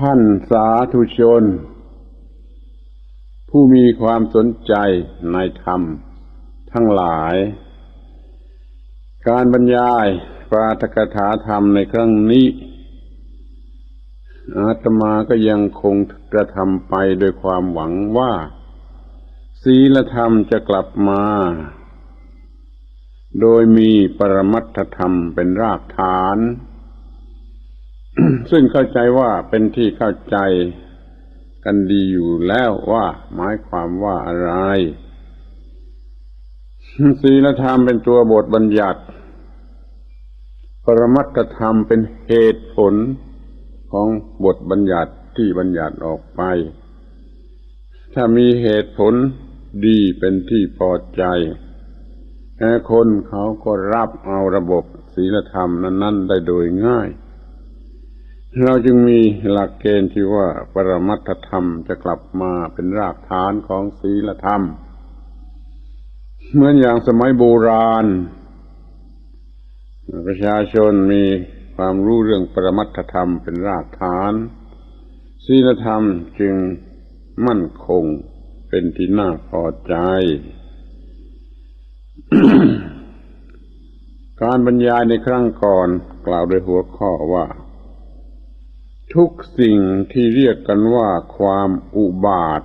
ท่านสาธุชน ผู้มีความสนใจในธรรม ทั้งหลาย การบรรยายปาฐกถาธรรมในครั้งนี้ อาตมาก็ยังคงกระทำไปโดยความหวังว่า ศีลธรรมจะกลับมา โดยมีปรมัตถธรรมเป็นรากฐาน ซึ่งเข้าใจว่าเป็นที่เข้าใจกันดีอยู่แล้วว่าหมายความว่าอะไรศีลธรรมเป็นตัวบทบัญญัติ ปรมัตถธรรมเป็นเหตุผลของบทบัญญัติที่บัญญัติออกไป ถ้ามีเหตุผลดีเป็นที่พอใจคนเขาก็รับเอาระบบศีลธรรมนั้น ๆ ได้โดยง่าย เราจึงมีหลักเกณฑ์ที่ว่าปรมัตธรรมจะกลับมาเป็นรากฐานของศีลธรรม เหมือนอย่างสมัยโบราณ ประชาชนมีความรู้เรื่องปรมัตธรรมเป็นรากฐาน ศีลธรรมจึงมั่นคงเป็นที่น่าพอใจ การบรรยายในครั้งก่อนกล่าวโดยหัวข้อว่า ทุกสิ่งที่เรียกกันว่าความอุบาท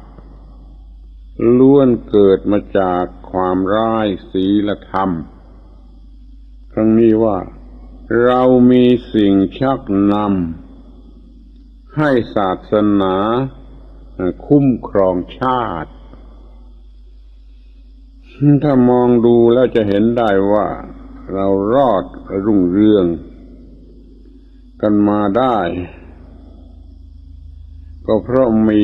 ล้วนเกิดมาจากความร้ายศีลธรรม ครั้งนี้ว่า เรามีสิ่งชักนำให้ศาสนาคุ้มครองชาติ ถ้ามองดูแล้วจะเห็นได้ว่า เรารอดรุ่งเรือง กันมาได้ ก็เพราะมี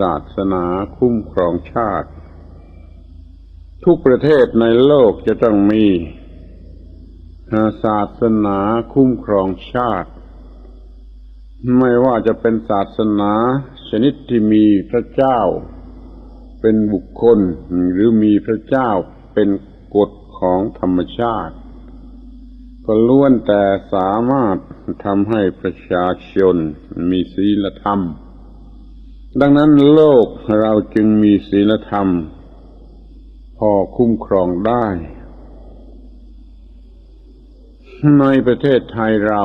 ศาสนาคุ้มครองชาติ ทุกประเทศในโลกจะต้องมีศาสนาคุ้มครองชาติ ไม่ว่าจะเป็นศาสนาชนิดที่มีพระเจ้า เป็นบุคคลหรือมีพระเจ้าเป็นกฎของธรรมชาติ ก็ล้วนแต่สามารถทำให้ประชาชนมีศีลธรรม ดังนั้นโลกเราจึงมีศีลธรรม พอคุ้มครองได้ ในประเทศไทยเรา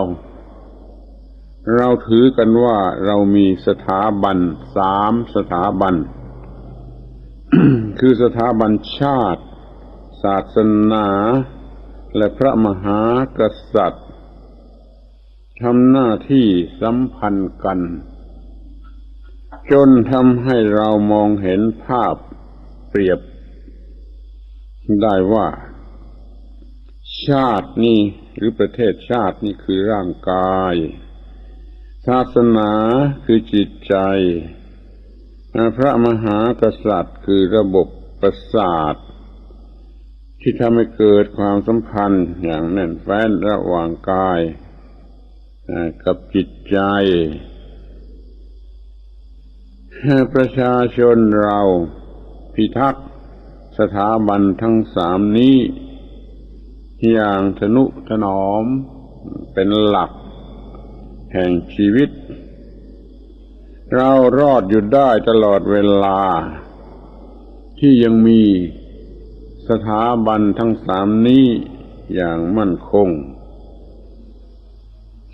เราถือกันว่าเรามีสถาบันสามสถาบัน คือสถาบันชาติ ศาสนา และพระมหากษัตริย์ทำหน้าที่สัมพันธ์กัน จนทำให้เรามองเห็นภาพเปรียบ ได้ว่า ชาตินี้หรือประเทศชาตินี่คือร่างกาย ศาสนาคือจิตใจ พระมหากษัตริย์คือระบบประสาท ที่ทำให้เกิดความสัมพันธ์อย่างแน่นแฟ้นระหว่างกายกับจิตใจ ประชาชนเราพิทักษ์สถาบันทั้งสามนี้ อย่างทนุถนอมเป็นหลัก แห่งชีวิต เรารอดอยู่ได้ตลอดเวลา ที่ยังมีสถาบันทั้งสามนี้อย่างมั่นคง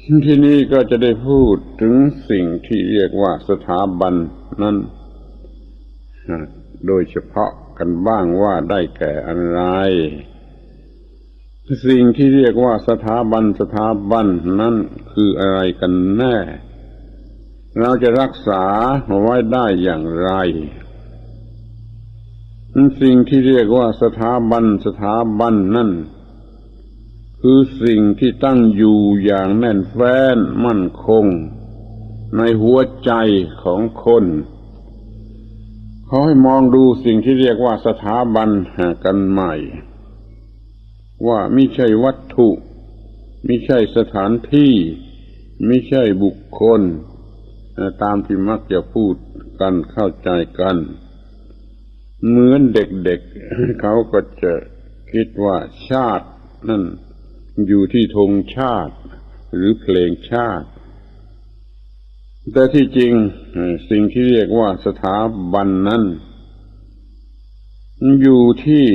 ที่นี่ก็จะได้พูดถึงสิ่งที่เรียกว่าสถาบันนั้นโดยเฉพาะกันบ้างว่าได้แก่อะไร สิ่งที่เรียกว่าสถาบันสถาบันนั้นคืออะไรกันแน่ เราจะรักษาไว้ได้อย่างไร สิ่งที่เรียกว่าสถาบันสถาบันนั่น คือสิ่งที่ตั้งอยู่อย่างแน่นแฟ้นมั่นคง ในหัวใจของคนขอให้มองดูสิ่งที่เรียกว่าสถาบันกันใหม่ ว่าไม่ใช่วัตถุไม่ใช่สถานที่ไม่ใช่บุคคล ตามที่มักจะพูดกันเข้าใจกัน เหมือนเด็กๆเขาก็จะคิดว่าชาตินั่น อยู่ที่ธงชาติ หรือเพลงชาติ แต่ที่จริงสิ่งที่เรียกว่าสถาบันนั้น อยู่ที่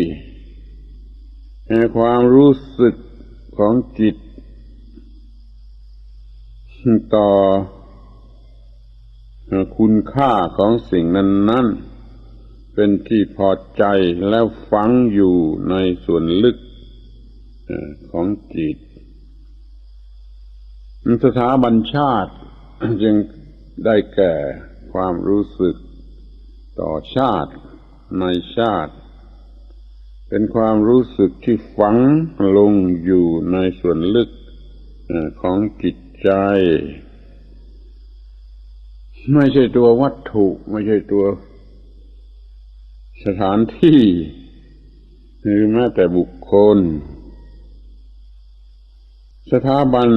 ความรู้สึกของจิต ต่อคุณค่าของสิ่งนั้นนั้นๆเป็นที่พอใจแล้วฝังอยู่ในส่วนลึก ของจิตสถาบันชาติจึงได้แก่ความรู้สึกต่อชาติในชาติ เป็นความรู้สึกที่ฝังลงอยู่ในส่วนลึกของจิตใจ ไม่ใช่ตัววัตถุ ไม่ใช่ตัวสถานที่ หรือแม้แต่บุคคล สถาบัน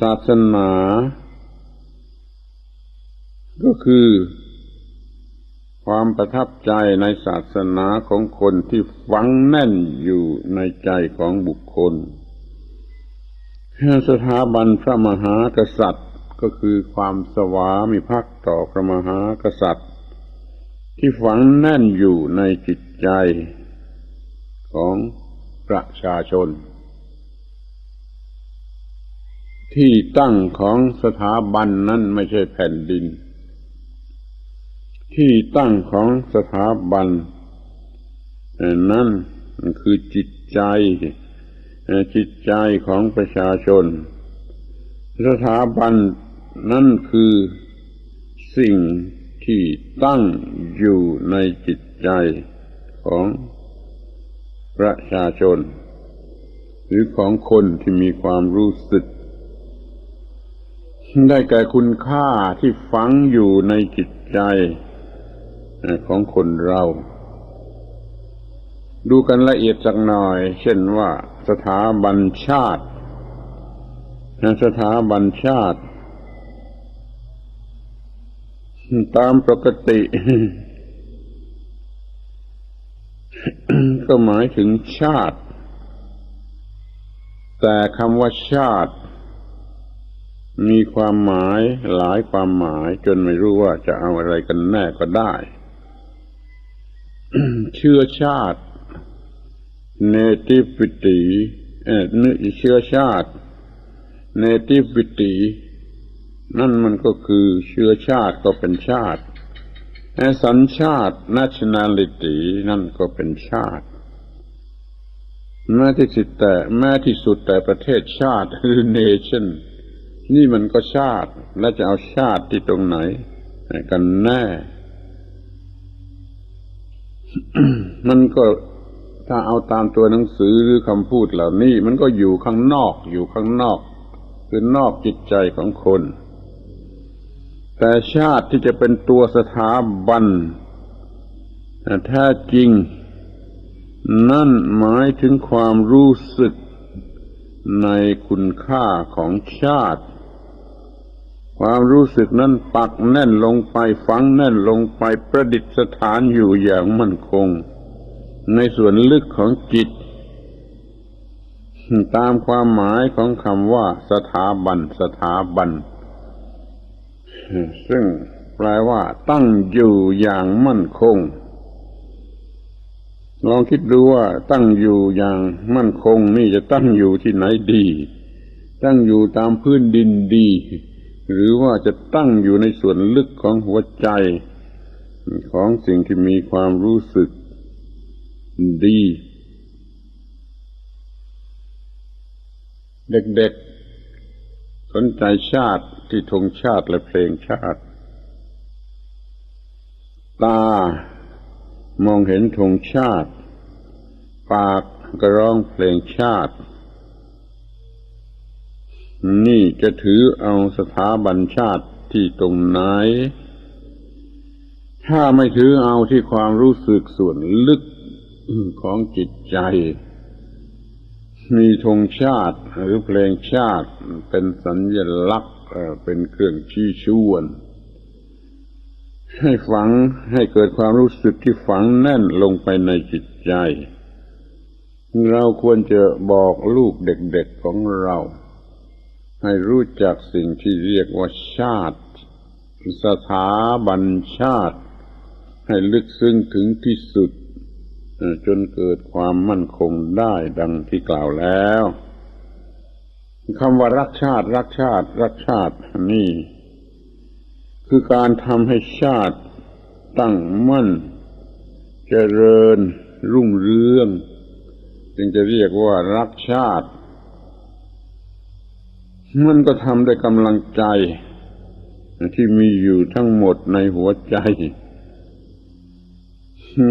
ศาสนา ก็คือ ความประทับใจในศาสนาของคนที่ฝังแน่นอยู่ในใจของบุคคลสถาบันพระมหากษัตริย์ก็คือความสวามิภักดิ์ต่อพระมหากษัตริย์ ที่ฝังแน่นอยู่ในจิตใจของประชาชน ที่ตั้งของสถาบันนั้นไม่ใช่แผ่นดิน ที่ตั้งของสถาบันนั่นคือจิตใจ จิตใจของประชาชน สถาบันนั่นคือสิ่งที่ตั้งอยู่ในจิตใจของประชาชน หรือของคนที่มีความรู้สึก ได้แก่คุณค่าที่ฝังอยู่ในจิตใจของคนเรา ดูกันละเอียดสักหน่อย เช่นว่าสถาบันชาติสถาบันชาติ ตามปกติ ก็หมายถึงชาติ แต่คำว่าชาติ มีความหมายหลายความหมาย จนไม่รู้ว่าจะเอาอะไรกันแน่ก็ได้ เชื้อชาติ nativity เอ่อเชื้อชาติ nativity นั่นมันก็คือเชื้อชาติก็เป็นชาติสัญชาติ nationality นั่นก็เป็นชาติแม้ที่สุดแต่แม้ที่สุดแต่ประเทศชาติหรือ nation นี่มันก็ชาติ แล้วจะเอาชาติที่ตรงไหน กันแน่ มันก็ถ้าเอาตามตัวหนังสือหรือคำพูดเหล่านี้ มันก็อยู่ข้างนอกอยู่ข้างนอก คือนอกจิตใจของคน แต่ชาติที่จะเป็นตัวสถาบันแท้จริง นั่นหมายถึงความรู้สึกในคุณค่าของชาติ ความรู้สึกนั้นปักแน่นลงไปฝังแน่นลงไปประดิษฐานอยู่อย่างมั่นคง ในส่วนลึกของจิต ตามความหมายของคำว่า สถาบัน สถาบัน ซึ่งแปลว่า ตั้งอยู่อย่างมั่นคงลองคิดดูว่าตั้งอยู่อย่างมั่นคงนี่จะตั้งอยู่ที่ไหนดี ตั้งอยู่ตามพื้นดินดี หรือว่าจะตั้งอยู่ในส่วนลึกของหัวใจ ของสิ่งที่มีความรู้สึกดี เด็กๆ สนใจชาติที่ธงชาติและเพลงชาติ ตามองเห็นธงชาติ ปากก็ร้องเพลงชาติ นี่จะถือเอาสถาบันชาติที่ตรงไหน ถ้าไม่ถือเอาที่ความรู้สึกส่วนลึกของจิตใจ มีธงชาติหรือเพลงชาติเป็นสัญญลักษณ์เป็นเครื่องชี้ชวน ให้ฝังให้เกิดความรู้สึกที่ฝังแน่นลงไปในจิตใจ เราควรจะบอกลูกเด็กๆของเรา ให้รู้จักสิ่งที่เรียกว่าชาติ สถาบันชาติ ให้ลึกซึ้งถึงที่สุด จนเกิดความมั่นคงได้ดังที่กล่าวแล้วคำว่ารักชาติ รักชาติ รักชาตินี่ คือการทำให้ชาติตั้งมั่น เจริญรุ่งเรือง จึงจะเรียกว่ารักชาติ มันก็ทำด้วยกำลังใจที่มีอยู่ทั้งหมดในหัวใจ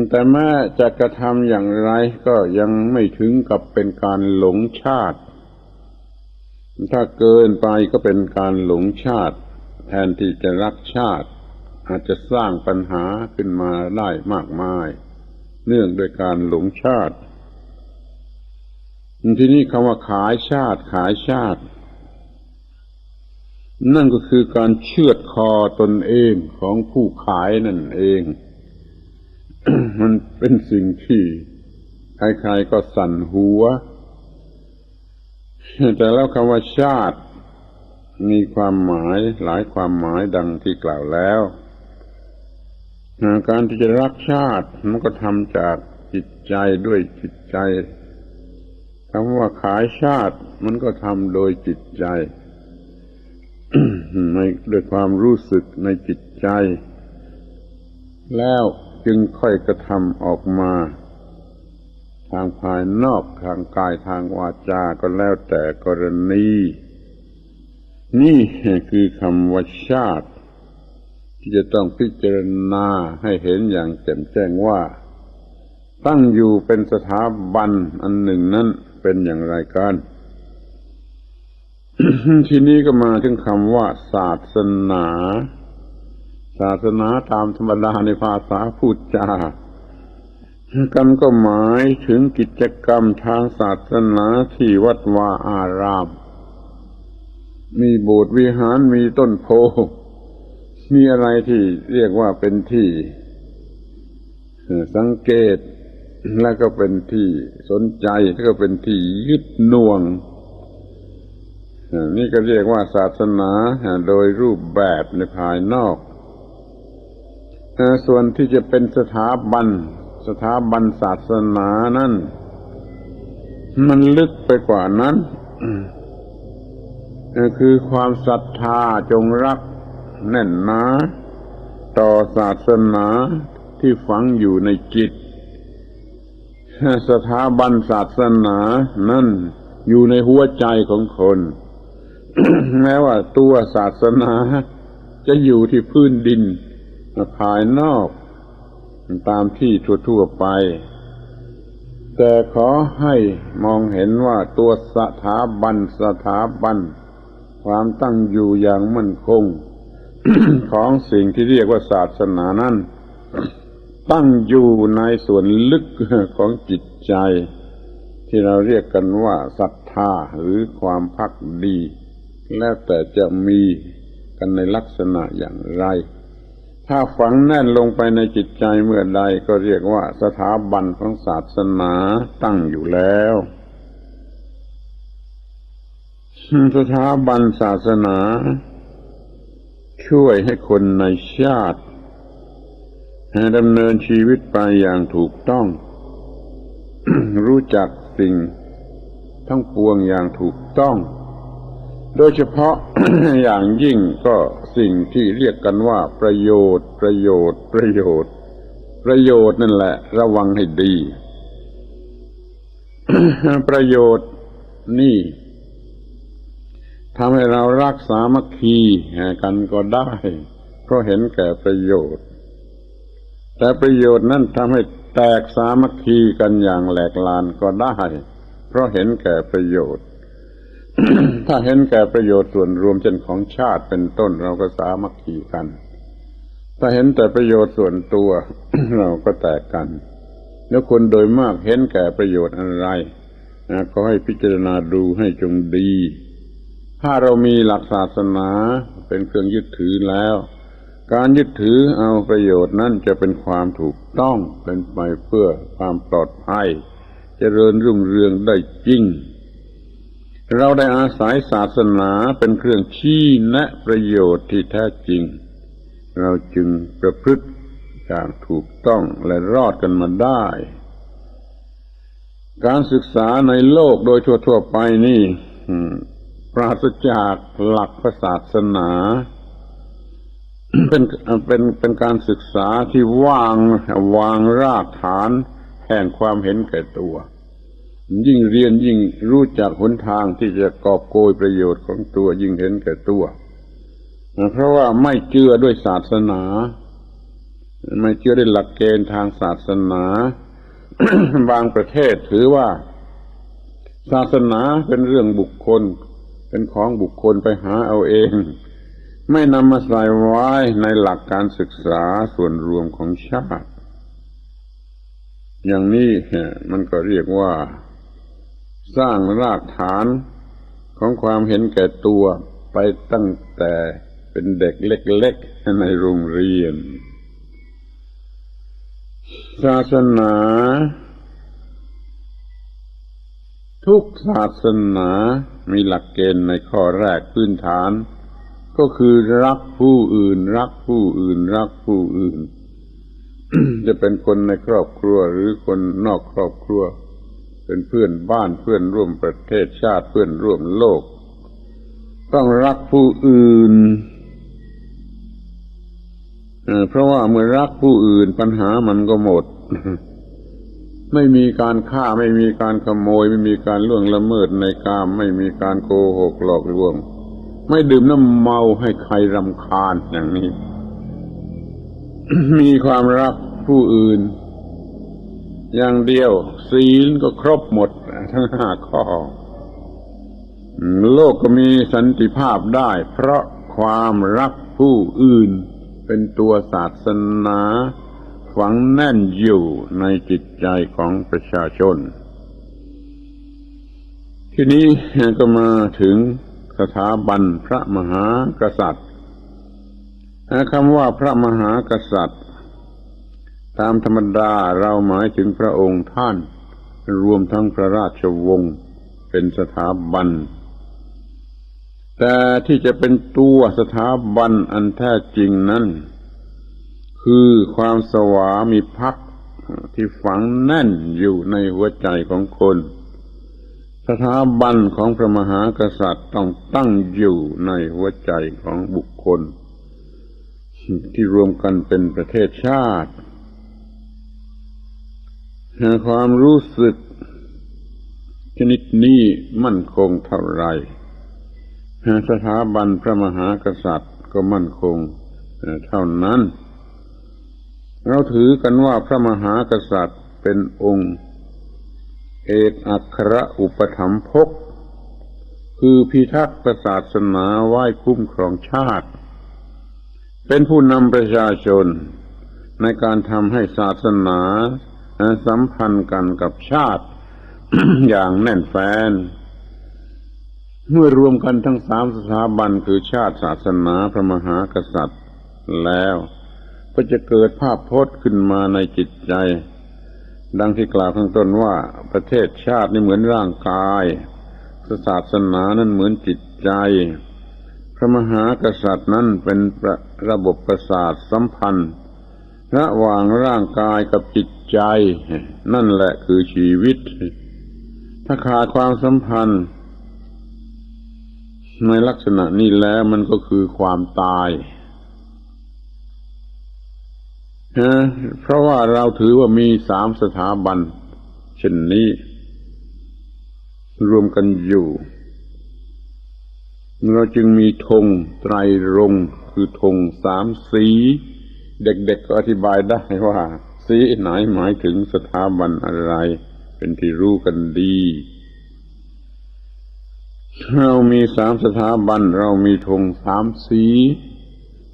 แต่แม้จะกระทำอย่างไรก็ยังไม่ถึงกับเป็นการหลงชาติ ถ้าเกินไปก็เป็นการหลงชาติ แทนที่จะรักชาติ อาจจะสร้างปัญหาขึ้นมาได้มากมาย เนื่องโดยการหลงชาติ ที่นี้คำว่าขายชาติขายชาติ นั่นก็คือการเชือดคอตนเองของผู้ขายนั่นเอง มันเป็นสิ่งที่ใครๆก็สั่นหัว แต่แล้วคำว่าชาติ มีความหมายหลายความหมายดังที่กล่าวแล้วการที่จะรักชาติมันก็ทำจากจิตใจด้วยจิตใจคำว่าขายชาติมันก็ทำโดยจิตใจ ในด้วยความรู้สึกในจิตใจ แล้วจึงค่อยกระทำออกมา ทางภายนอกทางกายทางวาจาก็แล้วแต่กรณี นี่คือคำว่าชาติ ที่จะต้องพิจารณาให้เห็นอย่างแจ่มแจ้งว่า ตั้งอยู่เป็นสถาบันอันหนึ่งนั้นเป็นอย่างไรกัน ทีนี้ก็มาถึงคำว่า ศาสนา ศาสนาตามธรรมดาในภาษาพูดจากันก็หมายถึงกิจกรรมทางศาสนาที่วัดวาอาราม มีโบสถ์วิหารมีต้นโพ มีอะไรที่เรียกว่าเป็นที่ สังเกตแล้วก็เป็นที่สนใจแล้วก็เป็นที่ยึดน่วง นี่ก็เรียกว่าศาสนาโดยรูปแบบในภายนอก ส่วนที่จะเป็นสถาบัน สถาบันศาสนานั้นมันลึกไปกว่านั้น คือความศรัทธาจงรักแน่นหนาต่อศาสนาที่ฝังอยู่ในจิต สถาบันศาสนานั่นอยู่ในหัวใจของคน แม้ว่าตัวศาสนาจะอยู่ที่พื้นดินภายนอก ตามที่ทั่วๆไป แต่ขอให้มองเห็นว่าตัวสถาบันสถาบัน ความตั้งอยู่อย่างมั่นคง ของสิ่งที่เรียกว่าศาสนานั้นตั้งอยู่ในส่วนลึกของจิตใจ ที่เราเรียกกันว่าศรัทธาหรือความพักดี แล้วแต่จะมีกันในลักษณะอย่างไร ถ้าฝังแน่นลงไปในจิตใจเมื่อใดก็เรียกว่าสถาบันของศาสนาตั้งอยู่แล้วสถาบันศาสนา ช่วยให้คนในชาติดำเนินชีวิตไปอย่างถูกต้อง รู้จักสิ่งทั้งปวงอย่างถูกต้อง โดยเฉพาะอย่างยิ่งก็สิ่งที่เรียกกันว่าประโยชน์ ประโยชน์ ประโยชน์ ประโยชน์นั่นแหละ ระวังให้ดี ประโยชน์นี่ทำให้เรารักสามัคคีกันก็ได้ เพราะเห็นแก่ประโยชน์ แต่ประโยชน์นั้นทำให้แตกสามัคคีกันอย่างแหลกลานก็ได้ เพราะเห็นแก่ประโยชน์ ถ้าเห็นแก่ประโยชน์ส่วนรวมเช่นของชาติเป็นต้นเราก็สามัคคีกัน ถ้าเห็นแต่ประโยชน์ส่วนตัว เราก็แตกกัน แล้วคนโดยมากเห็นแก่ประโยชน์อะไรนะก็ให้พิจารณาดูให้จงดี ถ้าเรามีหลักศาสนาเป็นเครื่องยึดถือแล้ว การยึดถือเอาประโยชน์นั้นจะเป็นความถูกต้องเป็นไปเพื่อความปลอดภัยจเจริญรุ่งเรืองได้จริง เราได้อาศัยศาสนาเป็นเครื่องชี้แนะประโยชน์ที่แท้จริง เราจึงประพฤติอย่างถูกต้องและรอดกันมาได้ การศึกษาในโลกโดยทั่วๆไปนี่ปราศจากหลักพระศาสนาเป็นเป็นเป็นการศึกษาที่วางวางรากฐานแห่งความเห็นแก่ตัว ยิ่งเรียนยิ่งรู้จักหนทางที่จะกอบโกยประโยชน์ของตัวยิ่งเห็นแก่ตัว เพราะว่าไม่เชื่อด้วยศาสนา ไม่เชื่อด้วยหลักเกณฑ์ทางศาสนา บางประเทศถือว่า ศาสนาเป็นเรื่องบุคคล เป็นของบุคคลไปหาเอาเอง ไม่นำมาใส่ไว้ในหลักการศึกษาส่วนรวมของชาติ อย่างนี้มันก็เรียกว่า สร้างรากฐานของความเห็นแก่ตัวไปตั้งแต่เป็นเด็กเล็กๆในโรงเรียน ศาสนา ทุกศาสนามีหลักเกณฑ์ในข้อแรกพื้นฐาน ก็คือรักผู้อื่น รักผู้อื่น รักผู้อื่น จะเป็นคนในครอบครัวหรือคนนอกครอบครัว เป็นเพื่อนบ้านเพื่อนร่วมประเทศชาติเพื่อนร่วมโลก ต้องรักผู้อื่นเอ่อเพราะว่าเมื่อรักผู้อื่นปัญหามันก็หมด ไม่มีการฆ่าไม่มีการขโมย ไม่มีการล่วงละเมิดในกาม ไม่มีการโกหกหลอกลวง ไม่ดื่มน้ำเมาให้ใครรำคาญอย่างนี้ มีความรักผู้อื่น อย่างเดียว ศีลก็ครบหมด ทั้งห้าข้อ โลกก็มีสันติภาพได้ เพราะความรักผู้อื่น เป็นตัวศาสนาฝังแน่นอยู่ในจิตใจของประชาชน ทีนี้ก็มาถึงสถาบันพระมหากษัตริย์คำว่าพระมหากษัตริย์ ตามธรรมดาเราหมายถึงพระองค์ท่าน รวมทั้งพระราชวงศ์เป็นสถาบัน แต่ที่จะเป็นตัวสถาบันอันแท้จริงนั้น คือความสวามิภักดิ์ที่ฝังแน่นอยู่ในหัวใจของคนสถาบันของพระมหากษัตริย์ต้องตั้งอยู่ในหัวใจของบุคคล ที่รวมกันเป็นประเทศชาติ ความรู้สึก ชนิดนี้มั่นคงเท่าไรสถาบันพระมหากษัตริย์ก็มั่นคงเท่านั้น เราถือกันว่าพระมหากษัตริย์เป็นองค์ เอกอัครอุปถัมภกคือพิทักษ์ศาสนาไหว้คุ้มครองชาติ เป็นผู้นำประชาชนในการทำให้ศาสนา สัมพันธ์กันกับชาติ อย่างแน่นแฟน เมื่อรวมกันทั้งสามสถาบันคือชาติศาสนาพระมหากษัตริย์แล้วก็จะเกิดภาพพจน์ขึ้นมาในจิตใจ ดังที่กล่าวข้างต้นว่าประเทศชาตินี่เหมือนร่างกายศาสนานั้นเหมือนจิตใจ พระมหากษัตริย์นั้นเป็นระระบบประสาทสัมพันธ์ ระหว่างร่างกายกับจิต ใจ นั่นแหละคือชีวิต ถ้าขาดความสัมพันธ์ ในลักษณะนี้แล้วมันก็คือความตายเพราะว่าเราถือว่ามีสามสถาบัน เช่นนี้ รวมกันอยู่ เราจึงมีธงไตรรงค์คือธงสามสี เด็กๆก็อธิบายได้ว่า สีไหนหมายถึงสถาบันอะไร เป็นที่รู้กันดี เรามีสามสถาบัน เรามีธงสามสี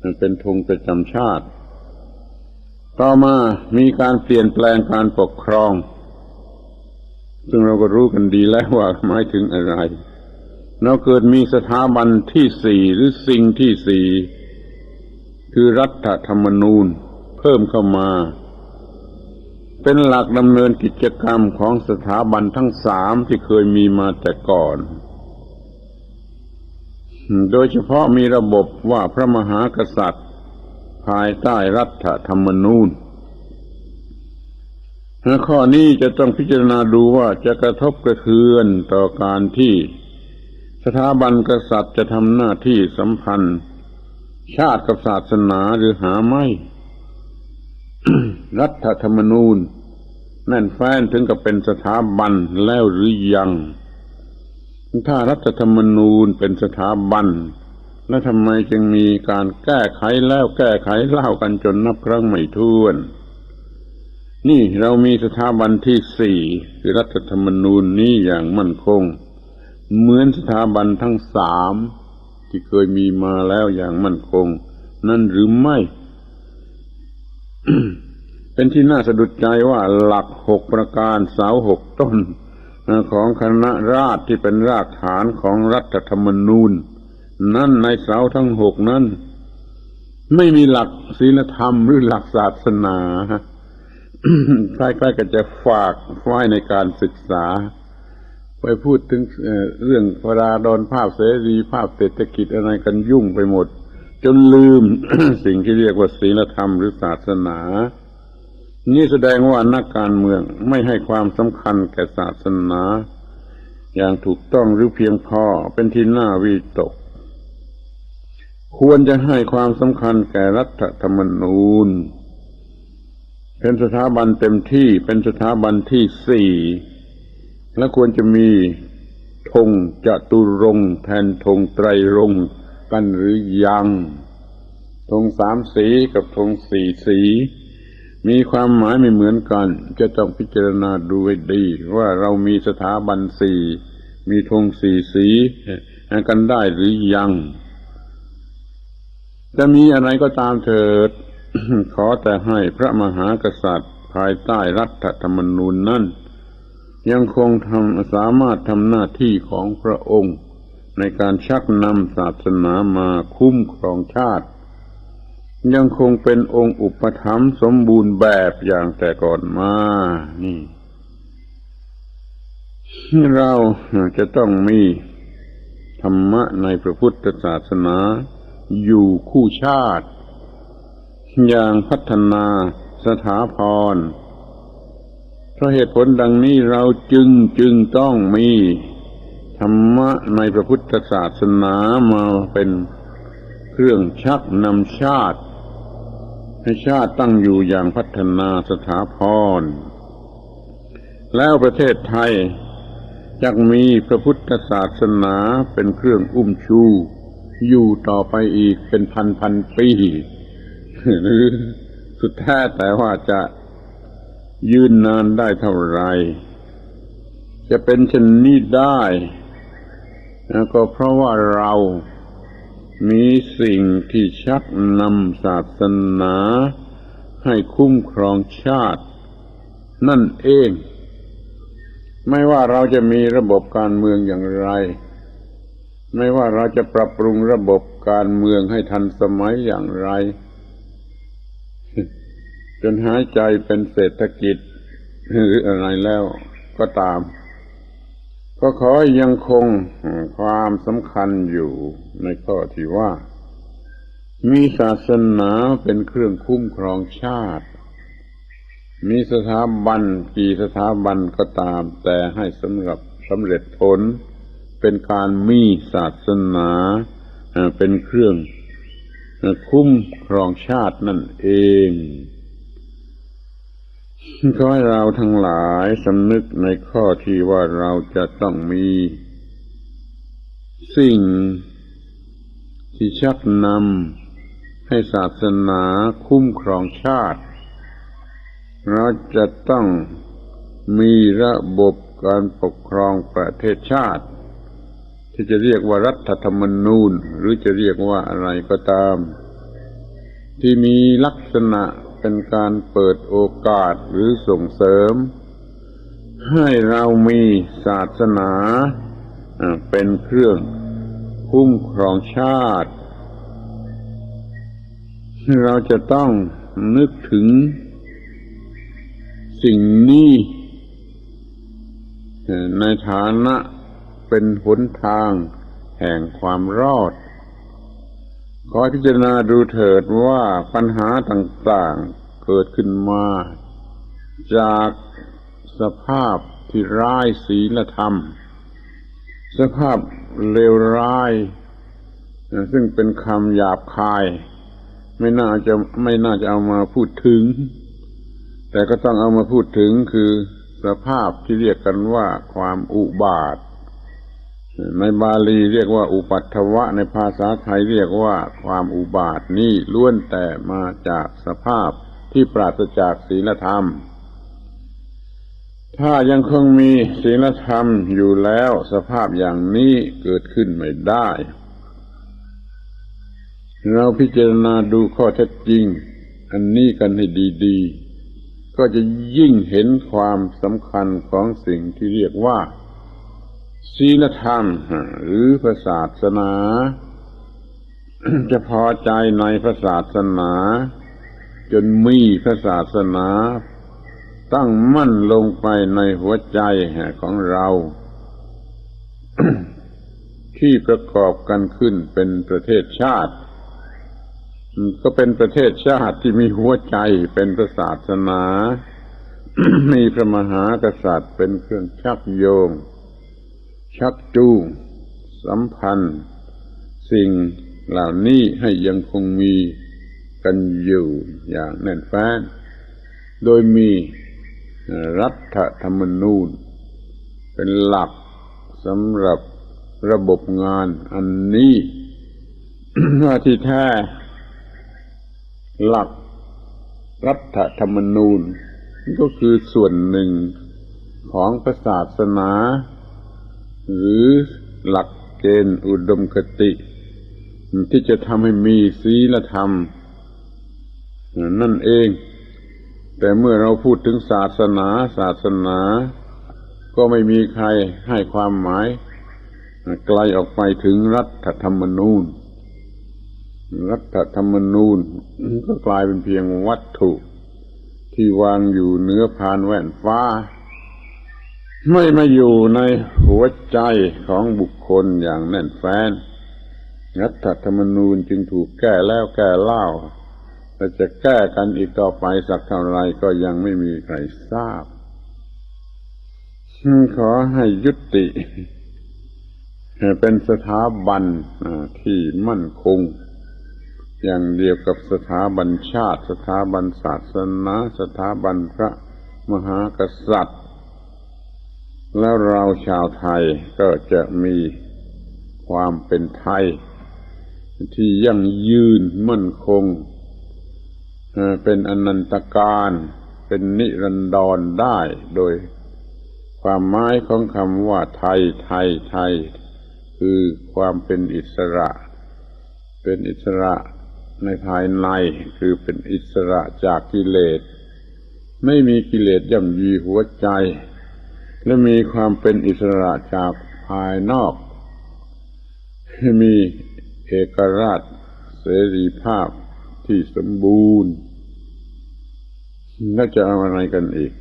มันเป็นธงประจำชาติ ต่อมามีการเปลี่ยนแปลงการปกครอง ซึ่งเราก็รู้กันดีแล้วว่าหมายถึงอะไร เราเกิดมีสถาบันที่สี่หรือสิ่งที่สี่คือรัฐธรรมนูญ เพิ่มเข้ามา เป็นหลักดำเนินกิจกรรมของสถาบันทั้งสามที่เคยมีมาแต่ก่อน โดยเฉพาะมีระบบว่าพระมหากษัตริย์ ภายใต้รัฐธรรมนูญข้อนี้จะต้องพิจารณาดูว่าจะกระทบกระเทือนต่อการที่สถาบันกษัตริย์จะทำหน้าที่สัมพันธ์ ชาติกับศาสนาหรือหาไม่ รัฐธรรมนูญ แน่นแฟ้นถึงกับเป็นสถาบันแล้วหรือยัง ถ้ารัฐธรรมนูญเป็นสถาบัน แล้วทำไมจึงมีการแก้ไขแล้วแก้ไขเล่ากันจนนับครั้งไม่ถ้วน นี่เรามีสถาบันที่สี่คือรัฐธรรมนูญนี้อย่างมั่นคง เหมือนสถาบันทั้งสามที่เคยมีมาแล้วอย่างมั่นคง นั่นหรือไม่ เป็นที่น่าสะดุดใจว่าหลักหกประการเสาหกต้นของคณะราษฎรที่เป็นรากฐานของรัฐธรรมนูญ นั่นในเสาทั้งหกนั้น ไม่มีหลักศีลธรรมหรือหลักศาสนาใกล้ๆก็จะฝากไว้ในการศึกษา ไปพูดถึงเอ่อเรื่องพราดอนภาพเสรีภาพเศรษฐกิจอะไรกันยุ่งไปหมด จนลืมสิ่งที่เรียกว่าศีลธรรมหรือศาสนา นี่แสดงว่านักการเมืองไม่ให้ความสำคัญแก่ศาสนา อย่างถูกต้องหรือเพียงพอเป็นที่น่าวิตก ควรจะให้ความสำคัญแก่รัฐธรรมนูญ เป็นสถาบันเต็มที่เป็นสถาบันที่สี่และควรจะมีธงจตุรงแทนธงไตรรงกันหรือยังธงสามสีกับธงสี่สี มีความหมายไม่เหมือนกัน จะต้องพิจารณาดูให้ดี ว่าเรามีสถาบันสี่มีธงสี่สีกันได้หรือยัง จะมีอะไรก็ตามเถิด ขอแต่ให้พระมหากษัตริย์ ภายใต้รัฐธรรมนูญนั้นยังคงทำสามารถทำหน้าที่ของพระองค์ ในการชักนำศาสนามาคุ้มครองชาติ ยังคงเป็นองค์อุปถัมภ์สมบูรณ์แบบอย่างแต่ก่อนมา นี่เราจะต้องมีธรรมะในพระพุทธศาสนา อยู่คู่ชาติ อย่างพัฒนาสถาพรเพราะเหตุผลดังนี้เราจึงจึงต้องมีธรรมะในพระพุทธศาสนามาเป็นเครื่องชักนำชาติ ให้ชาติตั้งอยู่อย่างพัฒนาสถาพร แล้วประเทศไทยจะมีพระพุทธศาสนาเป็นเครื่องอุ้มชู อยู่ต่อไปอีกเป็นพันพันปีหรือสุดแท้แต่ว่าจะยืนนานได้เท่าไหรจะเป็นเช่นนี้ได้ ก็เพราะว่าเรา มีสิ่งที่ชักนำศาสนา ให้คุ้มครองชาติ นั่นเอง ไม่ว่าเราจะมีระบบการเมืองอย่างไร ไม่ว่าเราจะปรับปรุงระบบการเมืองให้ทันสมัยอย่างไร จนหายใจเป็นเศรษฐกิจหรืออะไรแล้วก็ตาม ก็ขอยังคงความสำคัญอยู่ในข้อที่ว่า มีศาสนาเป็นเครื่องคุ้มครองชาติ มีสถาบันกี่สถาบันก็ตาม แต่ให้สำหรับสำเร็จผล เป็นการมีศาสนาเป็นเครื่องคุ้มครองชาตินั่นเอง ขอให้เราทั้งหลายสำนึกในข้อที่ว่าเราจะต้องมี สิ่ง ที่ชักนำให้ศาสนาคุ้มครองชาติ เราจะต้องมีระบบการปกครองประเทศชาติ ที่จะเรียกว่ารัฐธรรมนูญ หรือจะเรียกว่าอะไรก็ตาม ที่มีลักษณะ เป็นการเปิดโอกาสหรือส่งเสริม ให้เรามีศาสนาเป็นเครื่องคุ้มครองชาติ เราจะต้องนึกถึงสิ่งนี้ ในฐานะเป็นหนทางแห่งความรอด ขอพิจารณาดูเถิดว่าปัญหาต่างๆเกิดขึ้นมา จากสภาพที่ร้ายศีลธรรม สภาพเลวร้าย ซึ่งเป็นคำหยาบคาย ไม่น่าจะไม่น่าจะเอามาพูดถึง แต่ก็ต้องเอามาพูดถึงคือสภาพที่เรียกกันว่าความอุบาท ในบาลีเรียกว่าอุปัตถวะ ในภาษาไทยเรียกว่าความอุบาทนี่ล้วนแต่มาจากสภาพที่ปราศจากศีลธรรม ถ้ายังคงมีศีลธรรมอยู่แล้วสภาพอย่างนี้เกิดขึ้นไม่ได้ เราพิจารณาดูข้อเท็จจริง อันนี้กันให้ดีๆ ก็จะยิ่งเห็นความสำคัญของสิ่งที่เรียกว่า ศีลธรรม หรือพระศาสนา จะพอใจในพระศาสนา จนมีพระศาสนา ตั้งมั่นลงไปในหัวใจของเรา ที่ประกอบกันขึ้นเป็นประเทศชาติ ก็เป็นประเทศชาติที่มีหัวใจเป็นพระศาสนา มีพระมหากษัตริย์เป็นเครื่องชักโยง ชักจูงสัมพันธ์ สิ่งเหล่านี้ให้ยังคงมีกันอยู่อย่างแน่นแฟ้น โดยมีรัฐธรรมนูญ เป็นหลักสำหรับระบบงานอันนี้ว่าที่แท้หลักรัฐธรรมนูญ ก็คือส่วนหนึ่งของศาสนา หรือหลักเกณฑ์อุดมคติ ที่จะทำให้มีศีลธรรม นั่นเอง แต่เมื่อเราพูดถึงศาสนา ศาสนา ก็ไม่มีใครให้ความหมาย ไกลออกไปถึงรัฐธรรมนูญ รัฐธรรมนูญก็กลายเป็นเพียงวัตถุ ที่วางอยู่เหนือพานแว่นฟ้า ไม่มาอยู่ในหัวใจของบุคคลอย่างแน่นแฟ้นรัฐธรรมนูญจึงถูกแก้แล้วแก้เล่าแต่จะแก้กันอีกต่อไปสักเท่าไรก็ยังไม่มีใครทราบ ขอให้ยุติ เป็นสถาบันที่มั่นคง อย่างเดียวกับสถาบันชาติ สถาบันศาสนา สถาบันพระมหากษัตริย์ แล้วเราชาวไทยก็จะมีความเป็นไทย ที่ยั่งยืนมั่นคง เป็นอนันตการเป็นนิรันดรได้โดยความหมายของคำว่าไทยไทยไทย คือความเป็นอิสระ เป็นอิสระในภายในคือเป็นอิสระจากกิเลส ไม่มีกิเลสย่ำยีหัวใจ และมีความเป็นอิสระจากภายนอก มีเอกราชเสรีภาพที่สมบูรณ์แล้วจะเอาอะไรกันอีก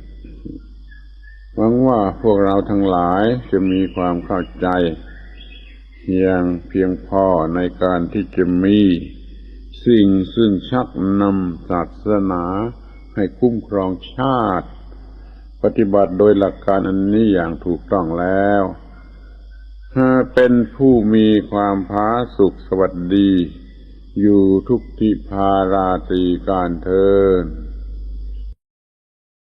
หวังว่าพวกเราทั้งหลายจะมีความเข้าใจอย่างเพียงพอในการที่จะมีสิ่งซึ่งชักนำศาสนาให้คุ้มครองชาติ ปฏิบัติโดยหลักการอันนี้อย่างถูกต้องแล้วเป็นผู้มีความพาสุขสวัสดี อยู่ทุกทิพาราตรีการเทิน